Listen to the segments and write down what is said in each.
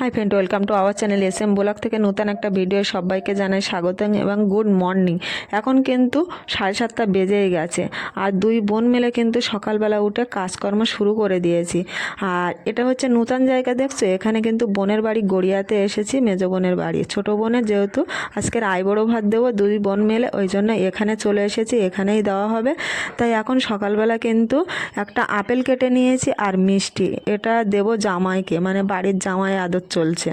Hi friend welcome to our channel S M blog থেকে নতুন একটা ভিডিও সবাইকে জানাই স্বাগত এবং গুড মর্নিং এখন কিন্তু সাড়ে সাতটা বেজেই গেছে আর দুই বোন মিলে কিন্তু সকালবেলা উঠে কাজকর্ম শুরু করে দিয়েছি। আর এটা হচ্ছে নূতন জায়গা, দেখছ? এখানে কিন্তু বোনের বাড়ি গড়িয়াতে এসেছি, মেজো বোনের বাড়ি। ছোটো বোনের যেহেতু আজকের আইবড়ো ভাত দেবো, দুই বোন মেলে ওই জন্য এখানে চলে এসেছি, এখানেই দেওয়া হবে। তাই এখন সকালবেলা কিন্তু একটা আপেল কেটে নিয়েছি আর মিষ্টি। এটা দেবো জামাইকে মানে বাড়ির জামাই আদর। চলছে।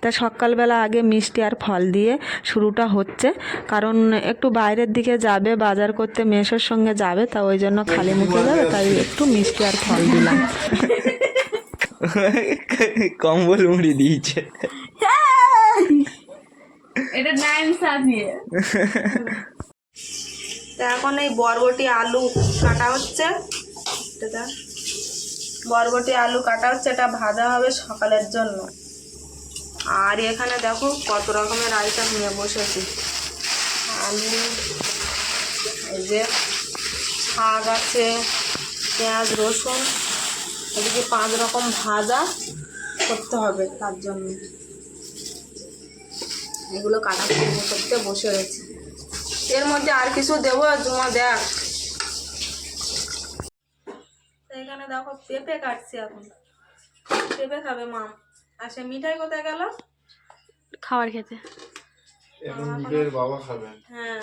তা সকালবেলা আগে মিষ্টি আর ফল দিয়ে শুরুটা হচ্ছে। কারণ একটু বাইরের দিকে যাবে বাজার করতে মেসোর সঙ্গে যাবে তা ওই জন্য খালি মুখে যাবে তাই একটু মিষ্টি আর ফল দিলাম। কম্বল মুড়ি দিয়েছে। এটা নাইম সাজিয়ে। তা এখন এই বরবটি আলু কাটা হচ্ছে। এটা বরবটি আলু কাটা হচ্ছে এটা ভাজা হবে সকালের জন্য। আর এখানে দেখো কত রকমের আইটেম নিয়ে বসেছি। আলু, এই যে শাক আছে, পেঁয়াজ, রসুন, এদিকে পাঁচ রকম ভাজা করতে হবে তার জন্য। এগুলো কাটা করতে বসে রয়েছে। এর মধ্যে আর কিছু দেবো? জমা দেখ। এখানে দেখো পেঁপে কাটছি এখন। পেঁপে খাবে মা। আর সে মিঠাই কোথায় গেল? খাবার খেতে। এখন মিঠের বাবা খাবেন। হ্যাঁ।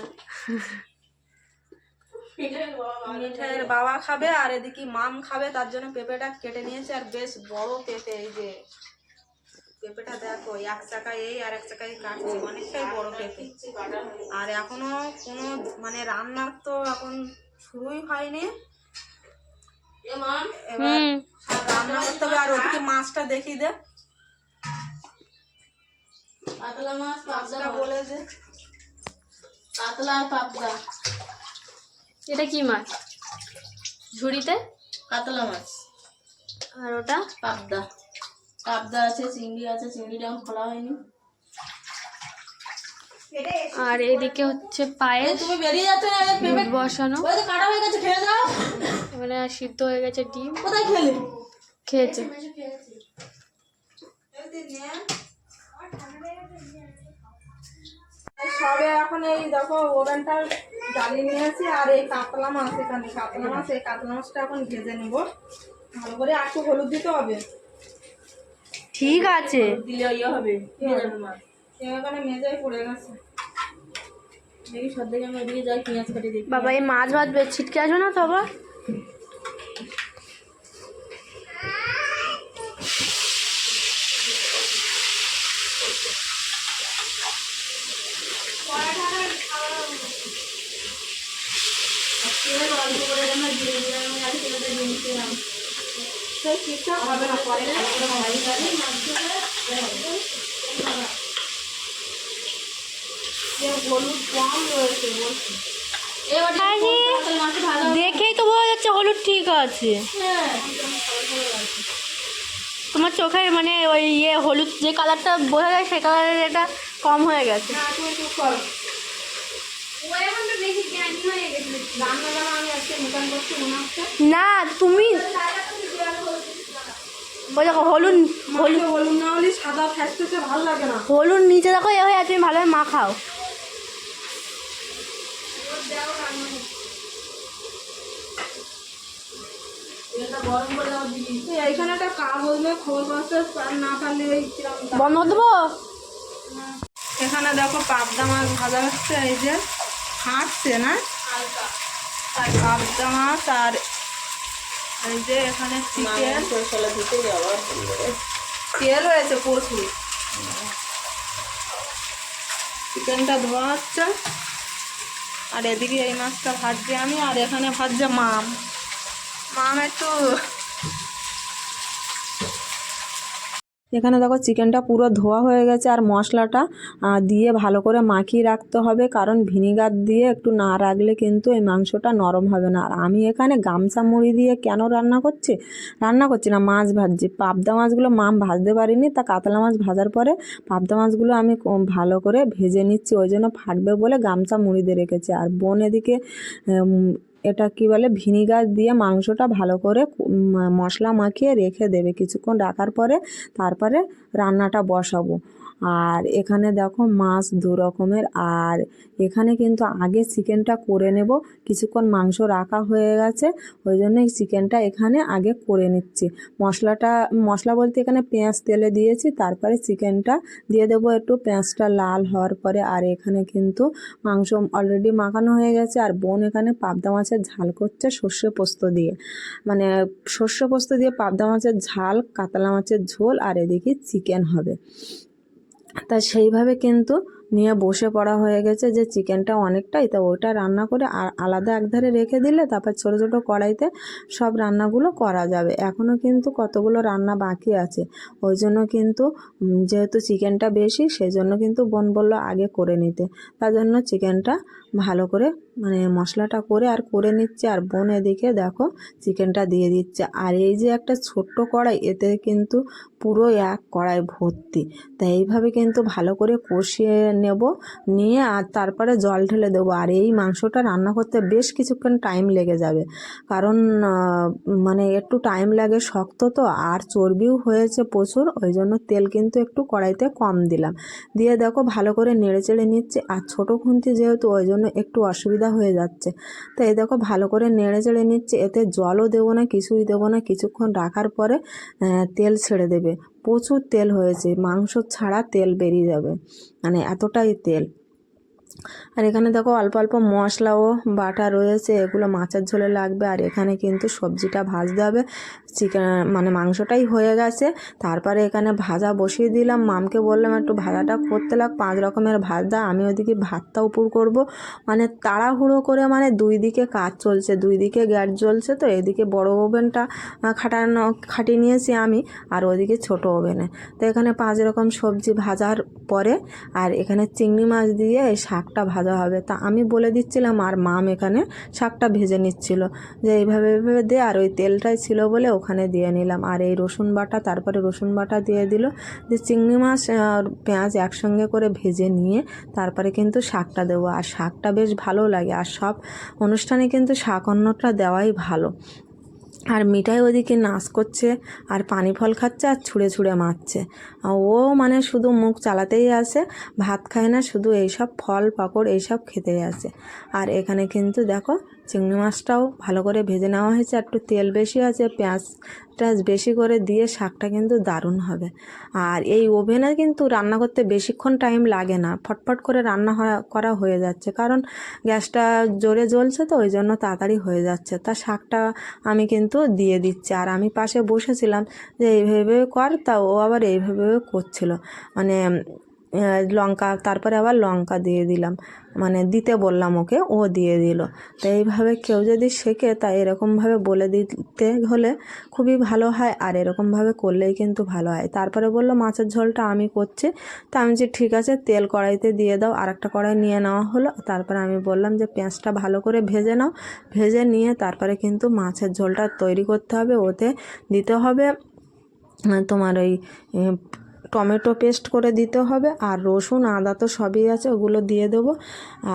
মিঠাইয়ের বাবা খাবে আর এদিকে মাম খাবে তার জন্য পেঁপেটা কেটে নিয়েছে। আর বেশ বড় পেঁপে এই যে পেঁপেটা দেখো এক চাকা এই আর এক চাকায় কাটছি অনেকটাই বড় পেঁপে। আর এখনও কোনো মানে রান্নার তো এখন শুরুই হয়নি। এবার রান্না করতে হবে আর ওদিকে মাছটা দেখি দে। পাতলা মাছ মাছটা বলে যে পাতলা আর পাবদা। এটা কি মাছ? ঝুড়িতে? কাতলা মাছ। আর ওটা? পাবদা। পাবদা আছে চিংড়ি আছে চিংড়িটা খোলা হয়নি। আর এদিকে হচ্ছে পায়েস। তুমি বেরিয়ে যাচ্ছ না এই বসানো। কাটা হয়ে গেছে খেয়ে যাও। এখানে সিদ্ধ হয়ে গেছে ডিম। কোথায় খেলে? খেয়েছে। সবে এখন এই দেখো ওভেনটা জ্বালিয়ে নিয়েছি আর এই কাতলা মাছ এখানে কাতলা মাছ এই কাতলা মাছটা এখন ভেজে নিব। ভালো করে একটু হলুদ দিতে হবে। ঠিক আছে। দিলে ইয়ে হবে মাছ। এ এখানে মেজাই পড়ে গেছে। দেখি সব থেকে আমি ওদিকে যাই পেঁয়াজ কাটি দেখি। বাবা এই মাছ ভাজবে ছিটকে আসো না তো আবার তেল অল্প করে আমরা দিয়ে দিলাম আমি আর তেলটা দিয়ে দিলাম সেই ঠিকঠাক হবে না পরে ভালো করে ভাজি খাবে। যে হলুদ কম রয়েছে বলছি এবার কাতলা মাছ ভালো দেখেই তো বোঝা যাচ্ছে হলুদ ঠিক আছে হ্যাঁ তোমার চোখের মানে ওই ইয়ে হলুদ যে কালারটা বোঝা যায় সে কালারের এটা কম হয়ে গেছে না তুমি চুপ করো রান্না জানা আমি আজকে নতুন করছি মনে হচ্ছে না তুমি ওই দেখো হলুদ হলুদ হলুদ না হলে সাদা ফ্যাসফেসে ভালো লাগে না। হলুদ নিচে দেখো এ হয়ে আছে তুমি ভালোভাবে মাখাও। এইখানে একটা কাগজ নিয়ে খবর পাচ্ছে আর না পারলে। বন্ধ করে দেবো? এখানে দেখো পাবদা মাছ ভাজা হচ্ছে এই যে হাঁটছে না? পাবদা মাছ আর এই যে এখানে চিকেন সরষলা দিতে যাওয়া তেল রয়েছে প্রচুর। চিকেনটা ধোয়া হচ্ছে। আর এদিকে এই মাছটা ভাজছি আমি আর এখানে ভাজছে মাম। মাম একটু এখানে দেখো চিকেনটা পুরো ধোয়া হয়ে গেছে আর মশলাটা দিয়ে ভালো করে মাখিয়ে রাখতে হবে। কারণ ভিনিগার দিয়ে একটু না রাখলে কিন্তু এই মাংসটা নরম হবে না। আর আমি এখানে গামছা মুড়ি দিয়ে কেন রান্না করছি? রান্না করছি না, মাছ ভাজছি। পাবদা মাছগুলো মাম ভাজতে পারিনি, তা কাতলা মাছ ভাজার পরে পাবদা মাছগুলো আমি ভালো করে ভেজে নিচ্ছি। ওই জন্য ফাটবে বলে গামছা মুড়ি দিয়ে রেখেছি। আর বোন এদিকে এটা কি বলে, ভিনিগার দিয়ে মাংসটা ভালো করে মশলা মাখিয়ে রেখে দেবে। কিছুক্ষণ রাখার পরে তারপরে রান্নাটা বসাবো। আর এখানে দেখো মাছ দু রকমের, আর এখানে কিন্তু আগে চিকেনটা করে নেব। কিছুক্ষণ মাংস রাখা হয়ে গেছে, ওই জন্য চিকেনটা এখানে আগে করে নিচ্ছি। মশলাটা, মশলা বলতে এখানে পেঁয়াজ তেলে দিয়েছি, তারপরে চিকেনটা দিয়ে দেবো একটু। পেঁয়াজটা লাল হওয়ার পরে, আর এখানে কিন্তু মাংস অলরেডি মাখানো হয়ে গেছে, আর বোন এখানে পাবদা মাছের ঝাল করছে সর্ষে পোস্ত দিয়ে। মানে সর্ষে পোস্ত দিয়ে পাবদা মাছের ঝাল, কাতলা মাছের ঝোল, আর এদিকে চিকেন হবে। তা সেইভাবে কিন্তু নিয়ে বসে পড়া হয়ে গেছে যে চিকেনটা অনেকটাই। তা ওটা রান্না করে আর আলাদা একধারে রেখে দিলে তারপর ছোটো ছোটো কড়াইতে সব রান্নাগুলো করা যাবে। এখনও কিন্তু কতগুলো রান্না বাকি আছে। ওই জন্য কিন্তু যেহেতু চিকেনটা বেশি সেই জন্য কিন্তু বোন বলল আগে করে নিতে। তার জন্য চিকেনটা ভালো করে মানে মশলাটা করে আর করে নিচ্ছে আর বোন এদিকে দেখো চিকেনটা দিয়ে দিচ্ছে। আর এই যে একটা ছোট্ট কড়াই, এতে কিন্তু পুরো এক কড়াই ভর্তি। তাই এইভাবে কিন্তু ভালো করে কষিয়ে নেব, নিয়ে আর তারপরে জল ঢেলে দেবো। আর এই মাংসটা রান্না করতে বেশ কিছুক্ষণ টাইম লেগে যাবে। কারণ মানে একটু টাইম লাগে শক্ত তো, আর চর্বিও হয়েছে প্রচুর, ওই জন্য তেল কিন্তু একটু কড়াইতে কম দিলাম। দিয়ে দেখো ভালো করে নেড়ে চেড়ে নিচ্ছে। আর ছোটো খুন্তি যেহেতু, ওই জন্য একটু অসুবিধা হয়ে যাচ্ছে। তো এই দেখো ভালো করে নেড়ে চেড়ে নিচ্ছে। এতে জলও দেবো না, কিছুই দেবো না। কিছুক্ষণ রাখার পরে তেল ছেড়ে দেবে। প্রচুর তেল হয়েছে। মাংস ছাড়া তেল বেরিয়ে যাবে। মানে এতটাই তেল। আর এখানে দেখো অল্প অল্প মশলাও, বাটা রয়েছে। এগুলো মাছের ঝোলে লাগবে। আর এখানে কিন্তু সবজিটা ভাজতে হবে। চিকেন মানে মাংসটাই হয়ে গেছে। তারপরে এখানে ভাজা বসিয়ে দিলাম। মামকে বললাম, একটু ভাজাটা করতে লাগ, পাঁচ রকমের ভাজা, আমি ওদিকে ভাতটা উপর করব। মানে তাড়াহুড়ো করে মানে দুই দিকে কাজ চলছে, দুই দিকে গ্যাস জ্বলছে তো, এদিকে বড় ওভেনটা খাটানো, খাটিয়ে নিয়েছি আমি, আর ওদিকে ছোট ওভেনে। তো এখানে পাঁচ রকম সবজি ভাজার পরে, আর এখানে চিংড়ি মাছ দিয়ে এই শাকটা ভাজা হবে। তা আমি বলে দিচ্ছিলাম, আর মাম এখানে শাকটা ভেজে নিচ্ছিল। যে এইভাবে এইভাবে দে, আর ওই তেলটাই ছিল বলে ওখানে দিয়ে নিলাম। আর এই রসুন বাটা, তারপরে রসুন বাটা দিয়ে দিল। যে চিংড়ি মাছ আর পেঁয়াজ একসঙ্গে করে ভেজে নিয়ে তারপরে কিন্তু শাকটা দেবো। আর শাকটা বেশ ভালো লাগে। আর সব অনুষ্ঠানে কিন্তু শাক অন্নটা দেওয়াই ভালো। আর মিঠাই ওদিকে নাচ করছে, আর পানি ফল খাচ্ছে, আর ছুঁড়ে ছুঁড়ে মারছে। ও মানে শুধু মুখ চালাতেই আসে, ভাত খায় না, শুধু এইসব ফল পাকড় এইসব খেতেই আসে। আর এখানে কিন্তু দেখো চিংড়ি মাছটাও ভালো করে ভেজে নেওয়া হয়েছে। একটু তেল বেশি আছে পেঁয়াজ টেঁয়াজ বেশি করে দিয়ে শাকটা কিন্তু দারুণ হবে। আর এই ওভেনে কিন্তু রান্না করতে বেশিক্ষণ টাইম লাগে না। ফটফট করে রান্না করা হয়ে যাচ্ছে। কারণ গ্যাসটা জোরে জ্বলছে তো ওই জন্য তাড়াতাড়ি হয়ে যাচ্ছে। তা শাকটা আমি কিন্তু দিয়ে দিচ্ছি। আর আমি পাশে বসেছিলাম যে, এইভাবে কর। তা ও আবার এইভাবে করছিল। মানে লঙ্কা, তারপরে আবার লঙ্কা দিয়ে দিলাম। মানে দিতে বললাম ওকে, ও দিয়ে দিল। তো এইভাবে কেউ যদি শেখে, তা এরকমভাবে বলে দিতে হলে খুবই ভালো হয়, আর এরকমভাবে করলেই কিন্তু ভালো হয়। তারপরে বলল, মাছের ঝোলটা আমি করছি। তা আমি যে ঠিক আছে, তেল কড়াইতে দিয়ে দাও আর একটা কড়াই নিয়ে নেওয়া হলো। তারপরে আমি বললাম যে, পেঁয়াজটা ভালো করে ভেজে নাও। ভেজে নিয়ে তারপরে কিন্তু মাছের ঝোলটা তৈরি করতে হবে। ওতে দিতে হবে তোমার ওই টমেটো পেস্ট করে দিতে হবে আর রসুন, আদা তো সবই আছে, ওগুলো দিয়ে দেবো।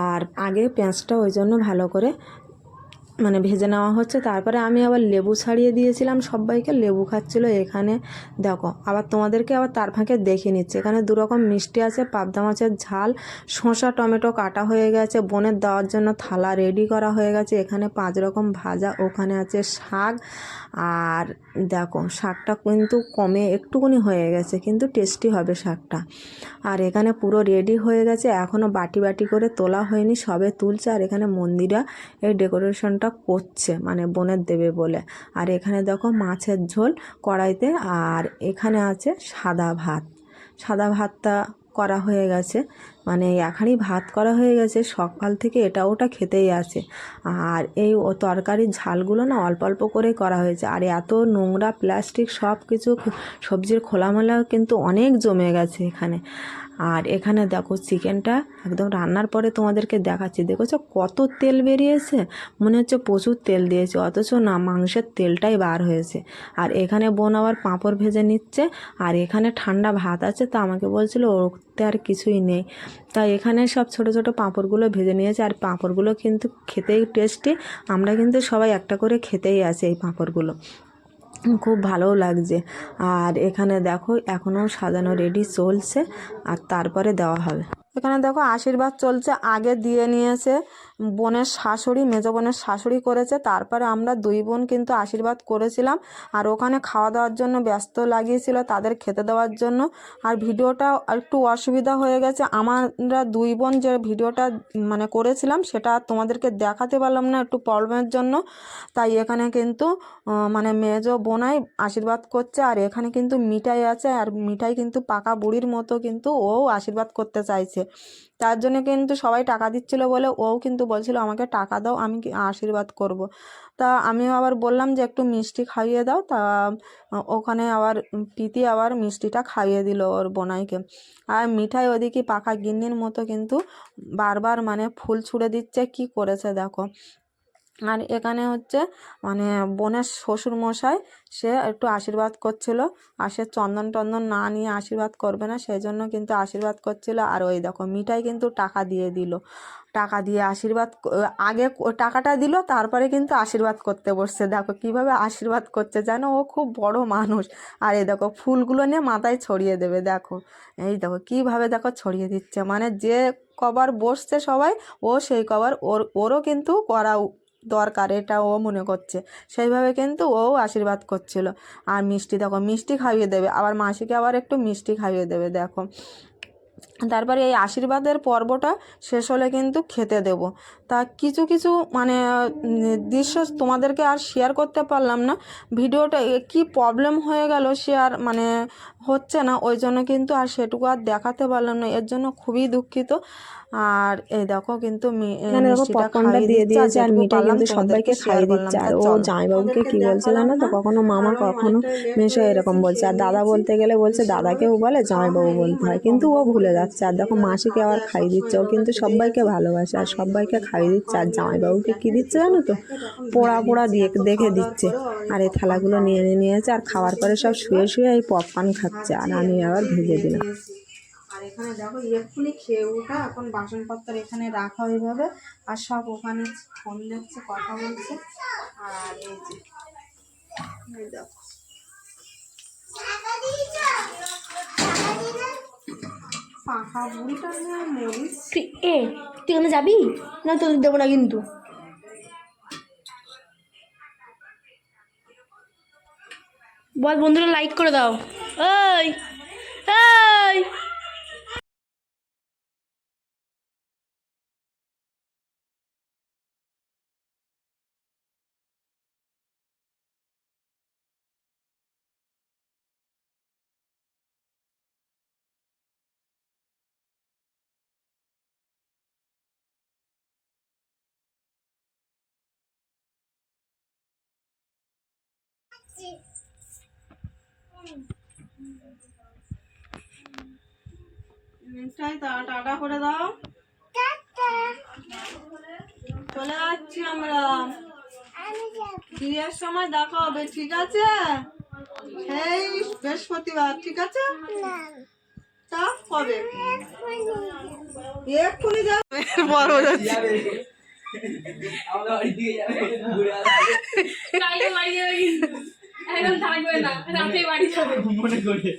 আর আগে পেঁয়াজটা ওই জন্য ভালো করে মানে ভেজে নেওয়া হচ্ছে। তারপরে আমি আবার লেবু ছাড়িয়ে দিয়েছিলাম, সবাইকে লেবু খাচ্ছিলো এখানে। দেখো, আবার তোমাদেরকে আবার তার ফাঁকে দেখে নিচ্ছে। এখানে দু রকম মিষ্টি আছে, পাবদা মাছের ঝাল, শসা, টমেটো কাটা হয়ে গেছে বনের দেওয়ার জন্য থালা রেডি করা হয়ে গেছে। এখানে পাঁচ রকম ভাজা, ওখানে আছে শাক। আর দেখো, শাকটা কিন্তু কমে একটুকুনি হয়ে গেছে, কিন্তু টেস্টি হবে শাকটা। আর এখানে পুরো রেডি হয়ে গেছে এখনও বাটি বাটি করে তোলা হয়নি, সবে তুলছে। আর এখানে মন্দিরা, এই ডেকোরেশনটা করছে মানে বোনের দেবে বলে। আর এখানে দেখো মাছের ঝোল কড়াইতে, আর এখানে আছে সাদা ভাত। সাদা ভাতটা করা হয়ে গেছে মানে এখানেই ভাত করা হয়ে গেছে, সকাল থেকে এটা ওটা খেতেই আছে। আর এই তরকারির ঝালগুলো না অল্প অল্প করে করা হয়েছে, আর এত নোংরা, প্লাস্টিক সব কিছু সবজির খোলামেলা কিন্তু অনেক জমে গেছে এখানে। আর এখানে দেখো চিকেনটা একদম রান্নার পরে তোমাদেরকে দেখাচ্ছি। দেখেছ? কত তেল বেরিয়েছে? মনে হচ্ছে প্রচুর তেল দিয়েছে, অথচ না, মাংসের তেলটাই বার হয়েছে। আর এখানে বোন আবার পাঁপড় ভেজে নিচ্ছে, আর এখানে ঠান্ডা ভাত আছে, তা আমাকে বলছিল ওতে আর কিছুই নেই। তাই এখানে সব ছোট ছোট পাঁপড়গুলো ভেজে নিয়েছে, আর পাঁপড়গুলো কিন্তু খেতেই টেস্টি আমরা কিন্তু সবাই একটা করে খেতেই আছি এই পাঁপড়গুলো। খুব ভালোও লাগছে। আর এখানে দেখো এখনও সাজানো রেডি চলছে, আর তারপরে দেওয়া হবে। এখানে দেখো আশীর্বাদ চলছে, আগে দিয়ে নিয়েছে। বোনের শাশুড়ি, মেজো বোনের শাশুড়ি করেছে। তারপরে আমরা দুই বোন কিন্তু আশীর্বাদ করেছিলাম। আর ওখানে খাওয়া দাওয়ার জন্য ব্যস্ত লাগিয়েছিল তাদের খেতে দেওয়ার জন্য। আর ভিডিওটা একটু অসুবিধা হয়ে গেছে। আমরা দুই বোন যে ভিডিওটা মানে করেছিলাম সেটা তোমাদেরকে দেখাতে পারলাম না, একটু প্রবলেমের জন্য। তাই এখানে কিন্তু মানে মেজো বোনাই আশীর্বাদ করছে। আর এখানে কিন্তু মিঠাই আছে। আর মিঠাই কিন্তু পাকা বুড়ির মতো কিন্তু ও আশীর্বাদ করতে চাইছে। তার জন্য কিন্তু সবাই টাকা দিচ্ছিল বলে ও কিন্তু বলছিল, আমাকে টাকা দাও, আমি আশীর্বাদ করব। তা আমিও আবার বললাম যে, একটু মিষ্টি খাইয়ে দাও। তা ওখানে আবার প্রীতি আবার মিষ্টিটা খাইয়ে দিল ওর বোনাইকে। আর মিঠাই ওদিকে পাখা গিন্নির মতো কিন্তু বারবার মানে ফুল ছুঁড়ে দিচ্ছে, কি করেছে দেখো। আর এখানে হচ্ছে মানে বোনের শ্বশুর মশাই সে একটু আশীর্বাদ করছিল আর সে চন্দন টন্দন না নিয়ে আশীর্বাদ করবে না সেই জন্য কিন্তু আশীর্বাদ করছিল। আর ওই দেখো মিঠাই কিন্তু টাকা দিয়ে দিল। টাকা দিয়ে আশীর্বাদ আগে টাকাটা দিল, তারপরে কিন্তু আশীর্বাদ করতে বসছে। দেখো কীভাবে আশীর্বাদ করছে যেন ও খুব বড় মানুষ। আর এই দেখো ফুলগুলো নিয়ে মাথায় ছড়িয়ে দেবে, দেখো। এই দেখো কীভাবে দেখো ছড়িয়ে দিচ্ছে। মানে যে কবার বসছে সবাই, ও সেই কবার ওর, ওরও কিন্তু করা দরকার, এটা ও মনে করছে। সেইভাবে কিন্তু ও আশীর্বাদ করছিল। আর মিষ্টি দেখো, মিষ্টি খাইয়ে দেবে। আবার মাসিকে আবার একটু মিষ্টি খাইয়ে দেবে, দেখো। তারপরে এই আশীর্বাদের পর্বটা শেষ হলে কিন্তু খেতে দেব। তা কিছু কিছু মানে দৃশ্য তোমাদেরকে আর শেয়ার করতে পারলাম না। ভিডিওটা কি প্রবলেম হয়ে গেল শেয়ার মানে হচ্ছে না ওই জন্য কিন্তু আর সেটুকু আর দেখাতে পারলাম না এর জন্য খুবই দুঃখিত। আর এই দেখো কিন্তু মি- এখানে দেখো মিষ্টিটা পপকর্নটা খাইয়ে দিয়ে দিয়েছে আর যেটুকু কিন্তু সবাইকে খাইয়ে দিচ্ছে। আর ও জামাইবাবুকে কি বলছে জানো তো? কখনো মামা কখনো মেশো এরকম বলছে। আর দাদা বলতে গেলে বলছে দাদাকেও বলে জামাইবাবু বলতে হয়। কিন্তু ও ভুলে যাচ্ছে। আর দেখো মাসিকে আবার খাইয়ে দিচ্ছে। ও কিন্তু সবাইকে ভালোবাসে আর সবাইকে খাইয়ে দিচ্ছে। আর জামাইবাবুকে কী দিচ্ছে জানো তো? পোড়া পোড়া দিয়ে দেখে দিচ্ছে। আর এই থালাগুলো নিয়ে নিয়ে নিয়েছে। আর খাওয়ার পরে সব শুয়ে শুয়ে এই পপকর্ন খাচ্ছে। আর আমি আবার ভেজে দিলাম। এখানে দেখো এক্ষুনি খেয়ে উঠা এখন বাসনপত্র এখানে রাখা ওইভাবে আর সব ওখানে ফোন দেখছে, কথা বলছে। আর এই যে দেখো। তুই, এ, তুই ওখানে যাবি? না তোদের দেবো না কিন্তু। বল বন্ধুরা লাইক করে দাও। ওই এই। টাটা করে দাও। চলে যাচ্ছি আমরা। বিয়ের সময় দেখা হবে ঠিক আছে? সেই বৃহস্পতিবার ঠিক আছে? তা কবে? এক্ষুনি যাবে। বড় যাচ্ছে এখন থাকবে না রাতে বাড়ি যাবে মনে করে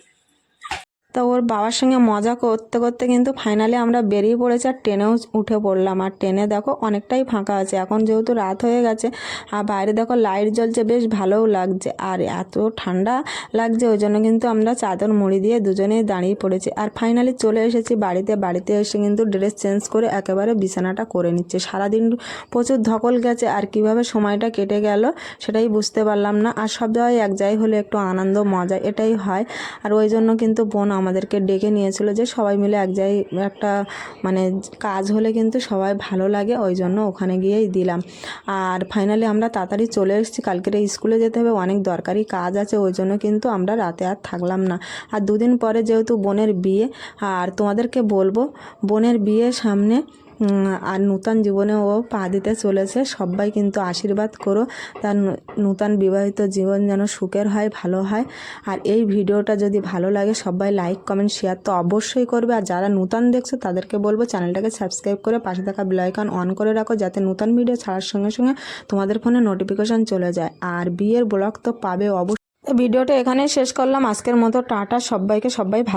তো ওর বাবার সঙ্গে মজা করতে করতে কিন্তু ফাইনালি আমরা বেরিয়ে পড়েছি আর ট্রেনেও উঠে পড়লাম। আর ট্রেনে দেখো অনেকটাই ফাঁকা আছে। এখন যেহেতু রাত হয়ে গেছে, আর বাইরে দেখো লাইট জ্বলছে, বেশ ভালোও লাগছে। আর এত ঠান্ডা লাগছে, ওই জন্য কিন্তু আমরা চাদর মুড়ি দিয়ে দুজনেই দাঁড়িয়ে পড়েছি। আর ফাইনালি চলে এসেছি বাড়িতে। বাড়িতে এসে কিন্তু ড্রেস চেঞ্জ করে একেবারে বিছানাটা করে নিচ্ছে। সারাদিন প্রচুর ধকল গেছে, আর কীভাবে সময়টা কেটে গেল সেটাই বুঝতে পারলাম না। আর সব জায়গায় এক জায়গায় হলে একটু আনন্দ, মজা, এটাই হয়। আর ওই জন্য কিন্তু বোন আমাদেরকে ডেকে নিয়েছিল যে সবাই মিলে এক জায়গায় একটা মানে কাজ হলে কিন্তু সবাই ভালো লাগে, ওই জন্য ওখানে গিয়েই দিলাম। আর ফাইনালি আমরা তাড়াতাড়ি চলে এসেছি, কালকের স্কুলে যেতে হবে, অনেক দরকারি কাজ আছে, ওই জন্য কিন্তু আমরা রাতে আর থাকলাম না। আর দুদিন পরে যেহেতু বোনের বিয়ে, আর তোমাদেরকে বলব, বোনের বিয়ে সামনে আর নূতন জীবনে ও পা দিতে চলেছে। সবাই কিন্তু আশীর্বাদ করো। তার নূতন বিবাহিত জীবন যেন সুখের হয়, ভালো হয়। আর এই ভিডিওটা যদি ভালো লাগে সবাই লাইক, কমেন্ট, শেয়ার তো অবশ্যই করবে। আর যারা নূতন দেখছ, তাদেরকে বলব চ্যানেলটাকে সাবস্ক্রাইব করে পাশে থাকা বেলাইকন অন করে রাখো, যাতে নূতন ভিডিও ছাড়ার সঙ্গে সঙ্গে তোমাদের ফোনে নোটিফিকেশন চলে যায়। আর বিয়ের ব্লগ তো পাবে অবশ্যই। ভিডিওটা এখানেই শেষ করলাম। আজকের মতো টাটা। সবাইকে সবাই ভালো